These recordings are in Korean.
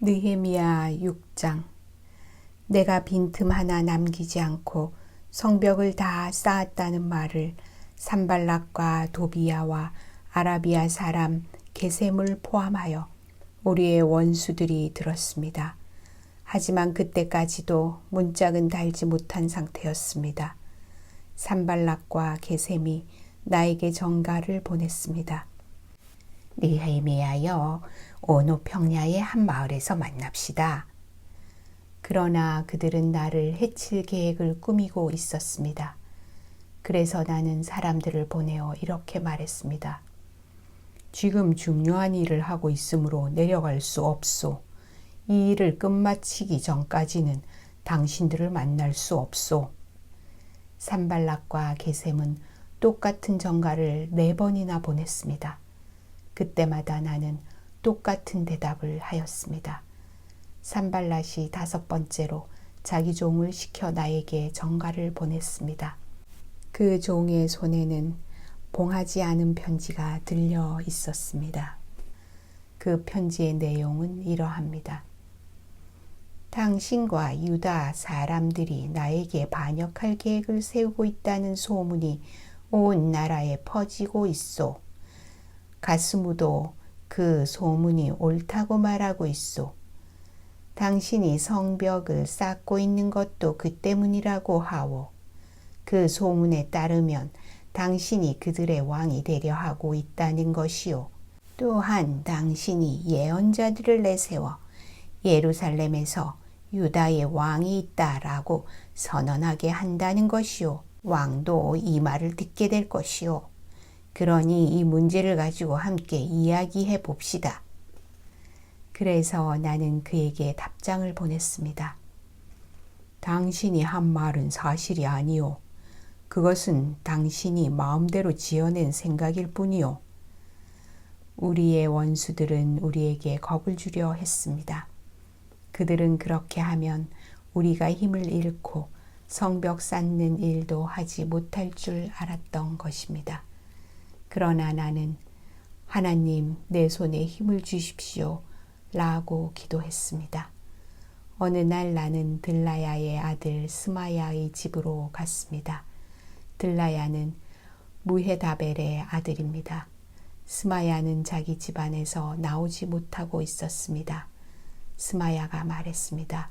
느헤미야 6장 내가 빈틈 하나 남기지 않고 성벽을 다 쌓았다는 말을 산발락과 도비야와 아라비아 사람 게셈을 포함하여 우리의 원수들이 들었습니다. 하지만 그때까지도 문짝은 달지 못한 상태였습니다. 산발락과 게셈이 나에게 정가를 보냈습니다. 니헤미야여 오노 평야의 한 마을에서 만납시다. 그러나 그들은 나를 해칠 계획을 꾸미고 있었습니다. 그래서 나는 사람들을 보내어 이렇게 말했습니다. 지금 중요한 일을 하고 있으므로 내려갈 수 없소. 이 일을 끝마치기 전까지는 당신들을 만날 수 없소. 산발락과 게셈은 똑같은 정가를 네 번이나 보냈습니다. 그때마다 나는 똑같은 대답을 하였습니다. 산발랏이 다섯 번째로 자기 종을 시켜 나에게 정가를 보냈습니다. 그 종의 손에는 봉하지 않은 편지가 들려 있었습니다. 그 편지의 내용은 이러합니다. 당신과 유다 사람들이 나에게 반역할 계획을 세우고 있다는 소문이 온 나라에 퍼지고 있소. 가스무도 그 소문이 옳다고 말하고 있소. 당신이 성벽을 쌓고 있는 것도 그 때문이라고 하오. 그 소문에 따르면 당신이 그들의 왕이 되려 하고 있다는 것이요. 또한 당신이 예언자들을 내세워 예루살렘에서 유다의 왕이 있다라고 선언하게 한다는 것이요. 왕도 이 말을 듣게 될 것이요. 그러니 이 문제를 가지고 함께 이야기해 봅시다. 그래서 나는 그에게 답장을 보냈습니다. 당신이 한 말은 사실이 아니오. 그것은 당신이 마음대로 지어낸 생각일 뿐이오. 우리의 원수들은 우리에게 겁을 주려 했습니다. 그들은 그렇게 하면 우리가 힘을 잃고 성벽 쌓는 일도 하지 못할 줄 알았던 것입니다. 그러나 나는 하나님 내 손에 힘을 주십시오 라고 기도했습니다. 어느 날 나는 들라야의 아들 스마야의 집으로 갔습니다. 들라야는 무헤다벨의 아들입니다. 스마야는 자기 집안에서 나오지 못하고 있었습니다. 스마야가 말했습니다.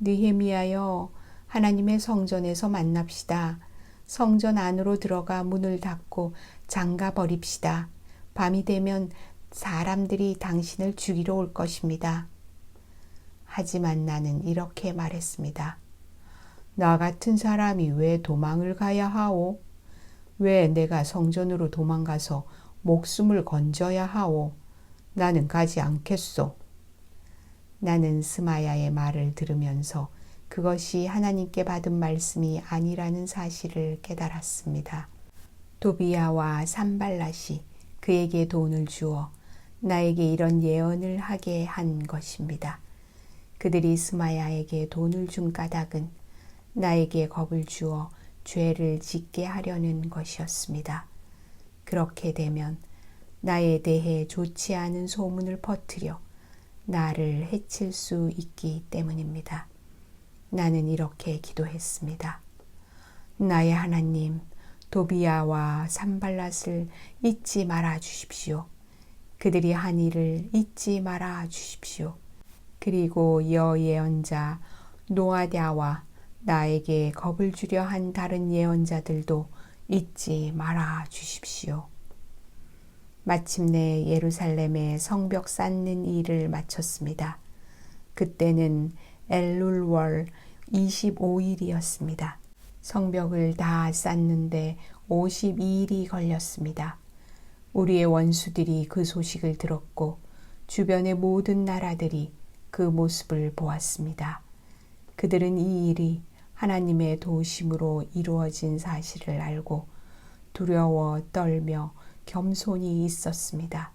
느헤미야여 하나님의 성전에서 만납시다. 성전 안으로 들어가 문을 닫고 잠가 버립시다. 밤이 되면 사람들이 당신을 죽이러 올 것입니다. 하지만 나는 이렇게 말했습니다. 나 같은 사람이 왜 도망을 가야 하오? 왜 내가 성전으로 도망가서 목숨을 건져야 하오? 나는 가지 않겠소. 나는 스마야의 말을 들으면서 그것이 하나님께 받은 말씀이 아니라는 사실을 깨달았습니다. 도비야와 산발라시 그에게 돈을 주어 나에게 이런 예언을 하게 한 것입니다. 그들이 스마야에게 돈을 준 까닭은 나에게 겁을 주어 죄를 짓게 하려는 것이었습니다. 그렇게 되면 나에 대해 좋지 않은 소문을 퍼뜨려 나를 해칠 수 있기 때문입니다. 나는 이렇게 기도했습니다. 나의 하나님, 도비야와 산발랏을 잊지 말아 주십시오. 그들이 한 일을 잊지 말아 주십시오. 그리고 여 예언자 노아랴와 나에게 겁을 주려 한 다른 예언자들도 잊지 말아 주십시오. 마침내 예루살렘의 성벽 쌓는 일을 마쳤습니다. 그때는 엘룰월 25일이었습니다. 성벽을 다 쌓는데 52일이 걸렸습니다. 우리의 원수들이 그 소식을 들었고 주변의 모든 나라들이 그 모습을 보았습니다. 그들은 이 일이 하나님의 도우심으로 이루어진 사실을 알고 두려워 떨며 겸손히 있었습니다.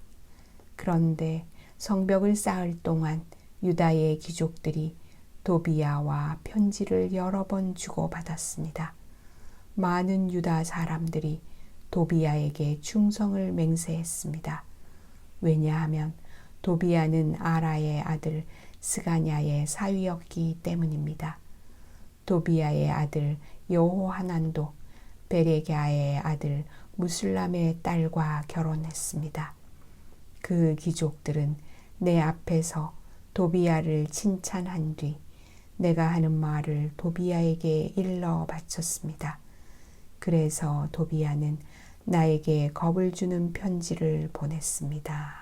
그런데 성벽을 쌓을 동안 유다의 귀족들이 도비야와 편지를 여러 번 주고받았습니다. 많은 유다 사람들이 도비야에게 충성을 맹세했습니다. 왜냐하면 도비아는 아라의 아들 스가냐의 사위였기 때문입니다. 도비아의 아들 여호하난도 베레갸의 아들 무슬람의 딸과 결혼했습니다. 그 귀족들은 내 앞에서 도비아를 칭찬한 뒤 내가 하는 말을 도비아에게 일러 바쳤습니다. 그래서 도비아는 나에게 겁을 주는 편지를 보냈습니다.